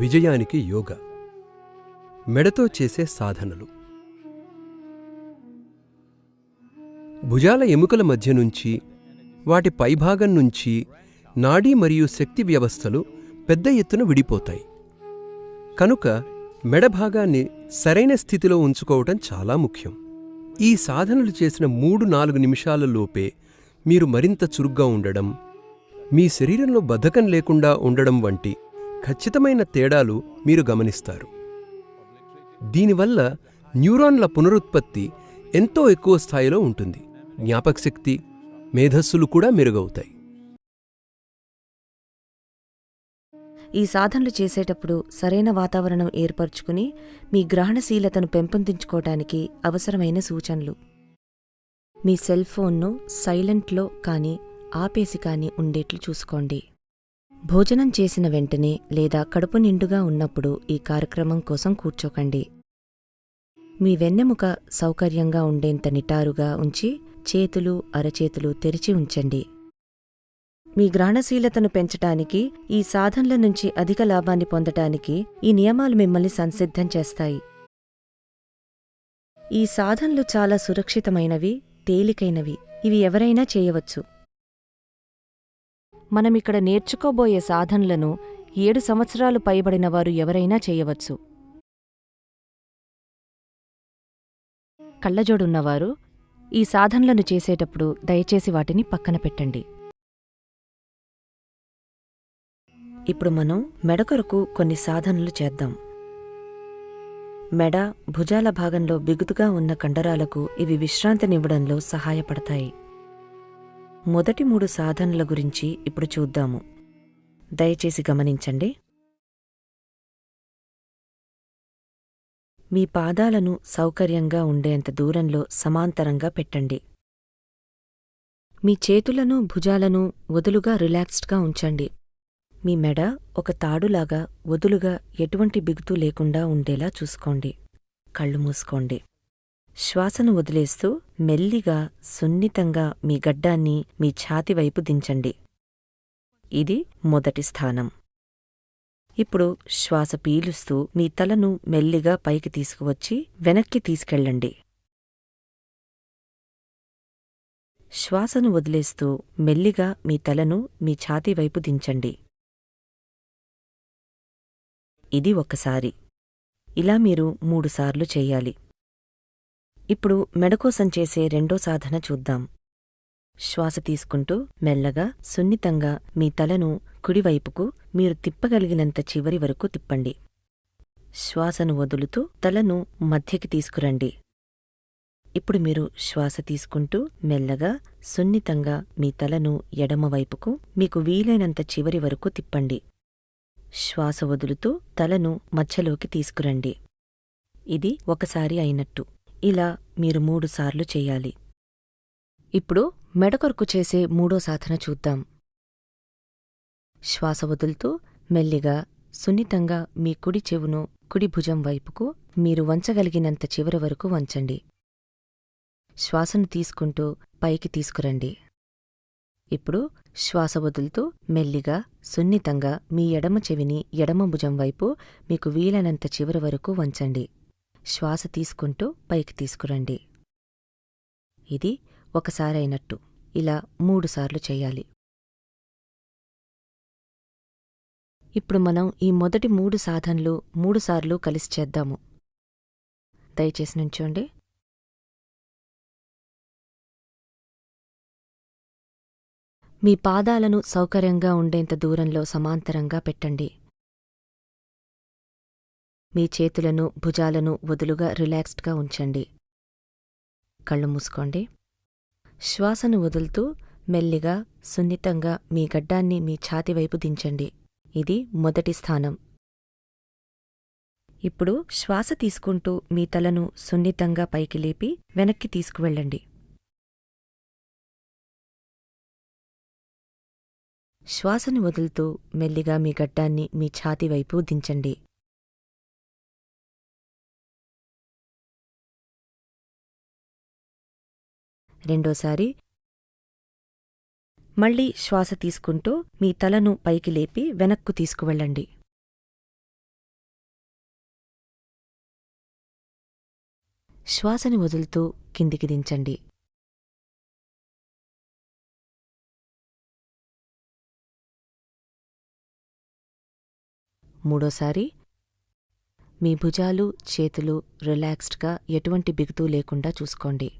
విజయానికి యోగ. మెడతో చేసే సాధనలు. భుజాల ఎముకల మధ్య నుంచి వాటి పైభాగం నుంచి నాడీ మరియు శక్తి వ్యవస్థలు పెద్ద ఎత్తున విడిపోతాయి. కనుక మెడ భాగాన్ని సరైన స్థితిలో ఉంచుకోవటం చాలా ముఖ్యం. ఈ సాధనలు చేసిన మూడు నాలుగు నిమిషాల లోపే మీరు మరింత చురుగ్గా ఉండడం మీ శరీరంలో బద్ధకం లేకుండా ఉండడం వంటి ఖచ్చితమైన తేడాలు మీరు గమనిస్తారు. దీనివల్ల న్యూరాన్ల పునరుత్పత్తి ఎంతో ఎక్కువ స్థాయిలో ఉంటుంది. జ్ఞాపకశక్తి మేధస్సులు కూడా మెరుగవుతాయి. ఈ సాధనలు చేసేటప్పుడు సరైన వాతావరణం ఏర్పరచుకుని మీ గ్రహణశీలతను పెంపొందించుకోవటానికి అవసరమైన సూచనలు. మీ సెల్ ఫోన్ను సైలెంట్లో కానీ ఆపేసి కానీ ఉండేట్లు చూసుకోండి. భోజనం చేసిన వెంటనే లేదా కడుపు నిండుగా ఉన్నప్పుడు ఈ కార్యక్రమం కోసం కూర్చోకండి. మీ వెన్నెముక సౌకర్యంగా ఉండేంత నిటారుగా ఉంచి చేతులు అరచేతులు తెరిచి ఉంచండి. మీ గ్రహణశీలతను పెంచటానికి ఈ సాధనల నుంచి అధిక లాభాన్ని పొందటానికి ఈ నియమాలు మిమ్మల్ని సంసిద్ధం చేస్తాయి. ఈ సాధనలు చాలా సురక్షితమైనవి తేలికైనవి. ఇవి ఎవరైనా చేయవచ్చు. మనమిక్కడ నేర్చుకోబోయే సాధనలను ఏడు సంవత్సరాలు పైబడిన వారు ఎవరైనా చేయవచ్చు. కళ్ళజోడున్నవారు ఈ సాధనలను చేసేటప్పుడు దయచేసి వాటిని పక్కన పెట్టండి. ఇప్పుడు మనం మెడ కొరకు కొన్ని సాధనలు చేద్దాం. మెడ భుజాల భాగంలో బిగుతుగా ఉన్న కండరాలకు ఇవి విశ్రాంతినివ్వడంలో సహాయపడతాయి. మొదటి మూడు సాధనల గురించి ఇప్పుడు చూద్దాము. దయచేసి గమనించండి. మీ పాదాలను సౌకర్యంగా ఉండేంత దూరంలో సమాంతరంగా పెట్టండి. మీ చేతులను భుజాలను వదులుగా రిలాక్స్డ్గా ఉంచండి. మీ మెడ ఒక తాడులాగా వదులుగా ఎటువంటి బిగుతూ లేకుండా ఉండేలా చూసుకోండి. కళ్ళు మూసుకోండి. శ్వాసను వదిలేస్తూ మెల్లిగా సున్నితంగా మీ గడ్డాన్ని మీ ఛాతి వైపు దించండి. ఇది మొదటి స్థానం. ఇప్పుడు శ్వాస పీలుస్తూ మీ తలను మెల్లిగా పైకి తీసుకువచ్చి వెనక్కి తీసుకెళ్ళండి. శ్వాసను వదిలేస్తూ మెల్లిగా మీ తలను మీ ఛాతి వైపు దించండి. ఇది ఒకసారి. ఇలా మీరు మూడుసార్లు చేయాలి. ఇప్పుడు మెడకోసం చేసే రెండో సాధన చూద్దాం. శ్వాస తీసుకుంటూ మెల్లగా సున్నితంగా మీ తలను కుడివైపుకు మీరు తిప్పగలిగినంత చివరి వరకు తిప్పండి. శ్వాసను వదులుతూ తలను మధ్యకి తీసుకురండి. ఇప్పుడు మీరు శ్వాస తీసుకుంటూ మెల్లగా సున్నితంగా మీ తలను ఎడమవైపుకు మీకు వీలైనంత చివరి వరకు తిప్పండి. శ్వాస వదులుతూ తలను మధ్యలోకి తీసుకురండి. ఇది ఒకసారి అయినట్టు. ఇలా మీరు మూడుసార్లు చేయాలి. ఇప్పుడు మెడకొరకు చేసే మూడో సాధన చూద్దాం. శ్వాస వదులుతూ మెల్లిగా సున్నితంగా మీ కుడి చెవును కుడి భుజం వైపుకు మీరు వంచగలిగినంత చివరి వరకు వంచండి. శ్వాసను తీసుకుంటూ పైకి తీసుకురండి. ఇప్పుడు శ్వాస వదులుతూ మెల్లిగా సున్నితంగా మీ ఎడమ చెవిని ఎడమ భుజం వైపు మీకు వీలైనంత చివరి వరకు వంచండి. శ్వాస తీసుకుంటూ పైకి తీసుకురండి. ఇది ఒకసారైనట్టు. ఇలా మూడుసార్లు చెయ్యాలి ఇప్పుడు మనం ఈ మొదటి మూడు సాధనలు మూడుసార్లు కలిసి చేద్దాము. దయచేసి నుంచోండి. మీ పాదాలను సౌకర్యంగా ఉండేంత దూరంలో సమాంతరంగా పెట్టండి. మీ చేతులను భుజాలను వదులుగా రిలాక్స్డ్గా ఉంచండి. కళ్ళు మూసుకోండి. శ్వాసను వదులుతూ మెల్లిగా సున్నితంగా మీ గడ్డాన్ని మీ ఛాతివైపు దించండి. ఇది మొదటి స్థానం. ఇప్పుడు శ్వాస తీసుకుంటూ మీ తలను సున్నితంగా పైకి లేపి వెనక్కి తీసుకువెళ్ళండి. శ్వాసను వదులుతూ మెల్లిగా మీ గడ్డాన్ని మీ ఛాతివైపు దించండి. రెండోసారి. మళ్ళీ శ్వాస తీసుకుంటూ మీ తలను పైకి లేపి వెనక్కు తీసుకువెళ్ళండి. శ్వాసని వదులుతూ కిందికి దించండి. మూడోసారి మీ భుజాలు చేతులు రిలాక్స్డ్గా ఎటువంటి బిగుతూ లేకుండా చూసుకోండి.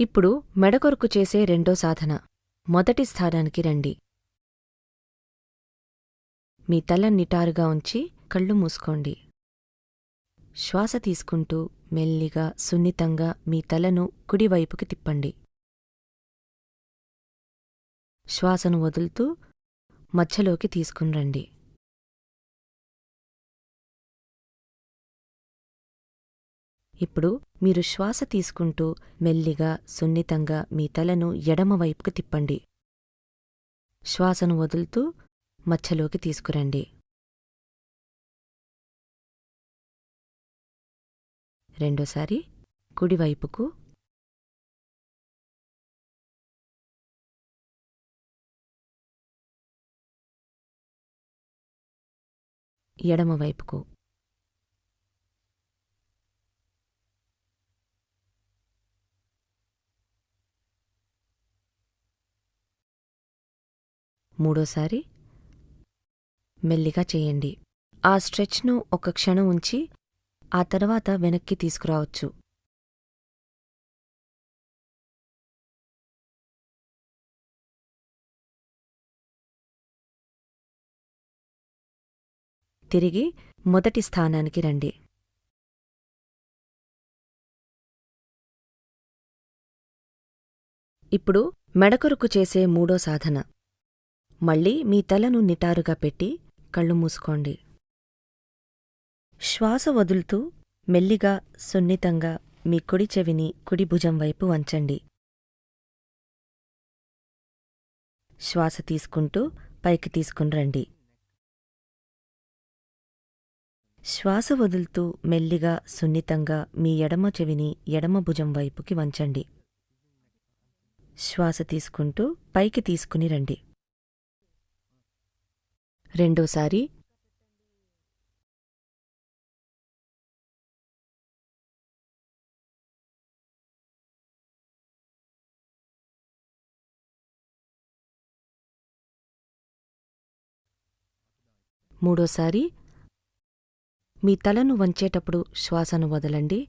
ఇప్పుడు మెడకొరకు చేసే రెండో సాధన. మొదటి స్థానానికి రండి. మీ తల నిటారుగా ఉంచి కళ్ళు మూసుకోండి. శ్వాస తీసుకుంటూ మెల్లిగా సున్నితంగా మీ తలను కుడివైపుకి తిప్పండి. శ్వాసను వదులుతూ మధ్యలోకి తీసుకునిరండి ఇప్పుడు మీరు శ్వాస తీసుకుంటూ మెల్లిగా సున్నితంగా మీ తలను ఎడమవైపుకు తిప్పండి. శ్వాసను వదులుతూ మచ్చలోకి తీసుకురండి. రెండోసారి కుడివైపుకు. ఎడమవైపుకు మూడోసారి మెల్లిగా చేయండి. ఆ స్ట్రెచ్ను ఒక క్షణం ఉంచి ఆ తర్వాత వెనక్కి తీసుకురావచ్చు. తిరిగి మొదటి స్థానానికి రండి. ఇప్పుడు మెడకొరుకు చేసే మూడో సాధన. మళ్ళీ మీ తలను నిటారుగా పెట్టి కళ్ళు మూసుకోండి. శ్వాస వదులుతూ మెల్లిగా సున్నితంగా మీ కుడి చెవిని కుడి భుజం వైపు వంచండి. శ్వాస తీసుకుంటూ పైకి తీసుకుని రండి. శ్వాస వదులుతూ మెల్లిగా సున్నితంగా మీ ఎడమ చెవిని ఎడమ భుజం వైపుకి వంచండి. శ్వాస తీసుకుంటూ పైకి తీసుకుని రండి. రెండోసారి మూడోసారి మీ తలను వంచేటప్పుడు శ్వాసను వదలండి.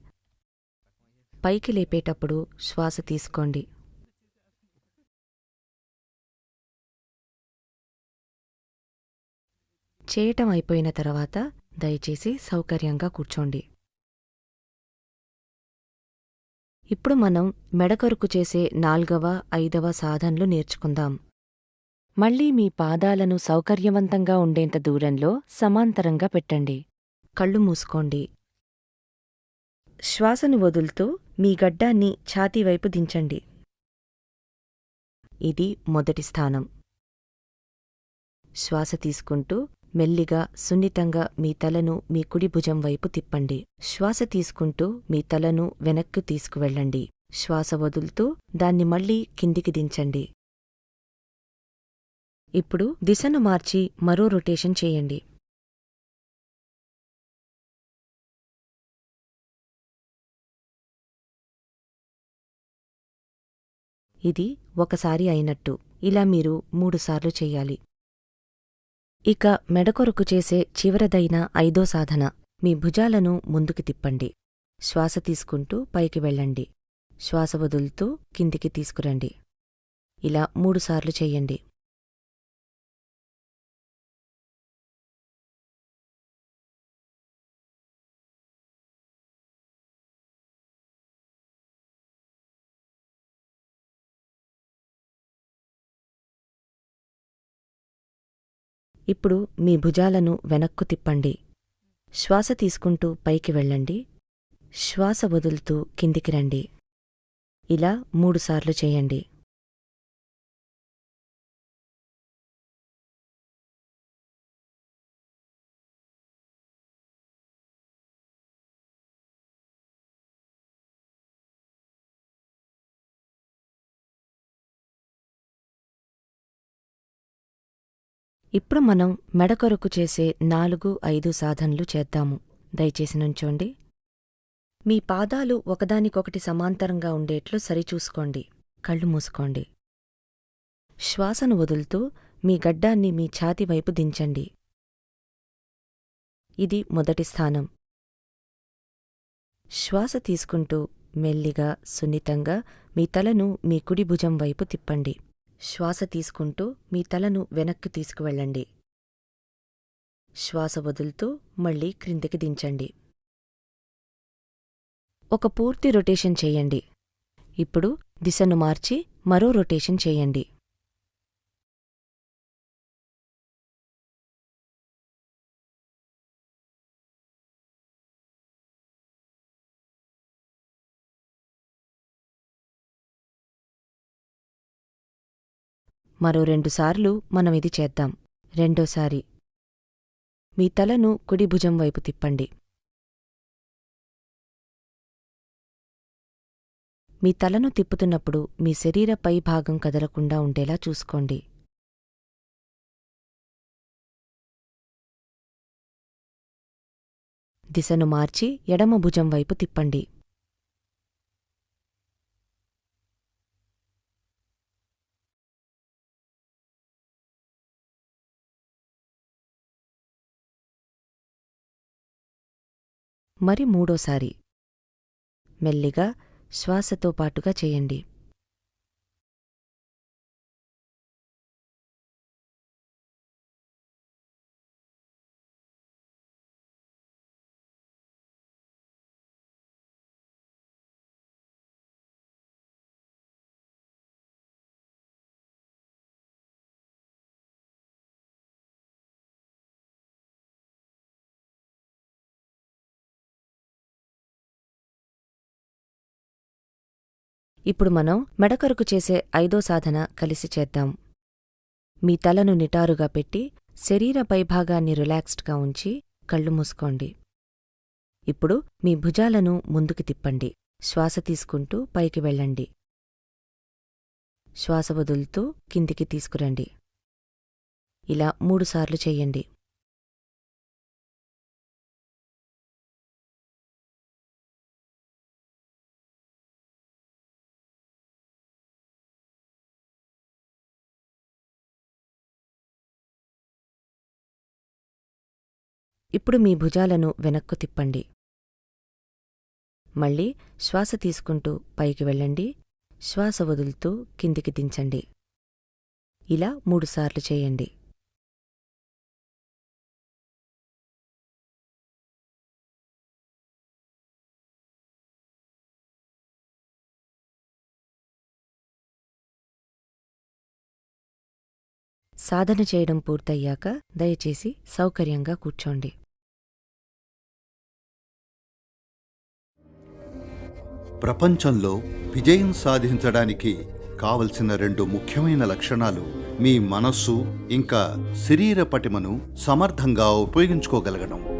పైకి లేపేటప్పుడు శ్వాస తీసుకోండి. చేయటం అయిపోయిన తర్వాత దయచేసి సౌకర్యంగా కూర్చోండి. ఇప్పుడు మనం మెడకరుకు చేసే నాల్గవ ఐదవ సాధనలు నేర్చుకుందాం. మళ్ళీ మీ పాదాలను సౌకర్యవంతంగా ఉండేంత దూరంలో సమాంతరంగా పెట్టండి. కళ్ళు మూసుకోండి. శ్వాసను వదులుతూ మీ గడ్డాన్ని ఛాతీవైపు దించండి. ఇది మొదటి స్థానం. శ్వాస తీసుకుంటూ మెల్లిగా సున్నితంగా మీ తలను మీ కుడి భుజం వైపు తిప్పండి. శ్వాస తీసుకుంటూ మీ తలను వెనక్కు తీసుకువెళ్ళండి. శ్వాస వదులుతూ దాన్ని మళ్ళీ కిందికి దించండి. ఇప్పుడు దిశను మార్చి మరో రొటేషన్ చేయండి. ఇది ఒకసారి అయినట్టు. ఇలా మీరు మూడుసార్లు చెయ్యాలి ఇక మెడకొరకు చేసే చివరదైన ఐదో సాధన. మీ భుజాలను ముందుకి తిప్పండి. శ్వాస తీసుకుంటూ పైకి వెళ్ళండి. శ్వాస వదులుతూ కిందికి తీసుకురండి. ఇలా మూడుసార్లు చెయ్యండి ఇప్పుడు మీ భుజాలను వెనక్కు తిప్పండి. శ్వాస తీసుకుంటూ పైకి వెళ్ళండి. శ్వాస వదులుతూ కిందికి రండి. ఇలా మూడుసార్లు చేయండి. ఇప్పుడు మనం మెడ కొరకు చేసే నాలుగు ఐదు సాధనలు చేద్దాము. దయచేసి నుంచోండి. మీ పాదాలు ఒకదానికొకటి సమాంతరంగా ఉండేట్లు సరిచూసుకోండి. కళ్ళు మూసుకోండి. శ్వాసను వదులుతూ మీ గడ్డాన్ని మీ ఛాతి వైపు దించండి. ఇది మొదటి స్థానం. శ్వాస తీసుకుంటూ మెల్లిగా సున్నితంగా మీ తలను మీ కుడి భుజం వైపు తిప్పండి. శ్వాస తీసుకుంటూ మీ తలను వెనక్కి తీసుకువెళ్ళండి. శ్వాస వదులుతూ మళ్ళీ క్రిందికి దించండి. ఒక పూర్తి రొటేషన్ చేయండి. ఇప్పుడు దిశను మార్చి మరో రొటేషన్ చేయండి. మరో రెండుసార్లు మనం ఇది చేద్దాం. రెండోసారి మీ తలను కుడి భుజం వైపు తిప్పండి. మీ తలను తిప్పుతున్నప్పుడు మీ శరీర పై భాగం కదలకుండా ఉండేలా చూసుకోండి. దిశను మార్చి ఎడమ భుజం వైపు తిప్పండి. మరి మూడోసారి. మెల్లిగా శ్వాసతో పాటుగా చేయండి. ఇప్పుడు మనం మెడకొరకు చేసే ఐదో సాధన కలిసి చేద్దాం. మీ తలను నిటారుగా పెట్టి శరీర పైభాగాన్ని రిలాక్స్డ్గా ఉంచి కళ్ళు మూసుకోండి. ఇప్పుడు మీ భుజాలను ముందుకు తిప్పండి. శ్వాస తీసుకుంటూ పైకి వెళ్ళండి. శ్వాస వదులుతూ కిందికి తీసుకురండి. ఇలా మూడుసార్లు చెయ్యండి ఇప్పుడు మీ భుజాలను వెనక్కు తిప్పండి. మళ్ళీ శ్వాస తీసుకుంటూ పైకి వెళ్ళండి. శ్వాస వదులుతూ కిందికి దించండి. ఇలా మూడుసార్లు చేయండి. సాధన చేయడం పూర్తయ్యాక దయచేసి సౌకర్యంగా కూర్చోండి. ప్రపంచంలో విజయం సాధించడానికి కావలసిన రెండు ముఖ్యమైన లక్షణాలు మీ మనస్సు ఇంకా శరీర పటిమను సమర్థంగా ఉపయోగించుకోగలగడం.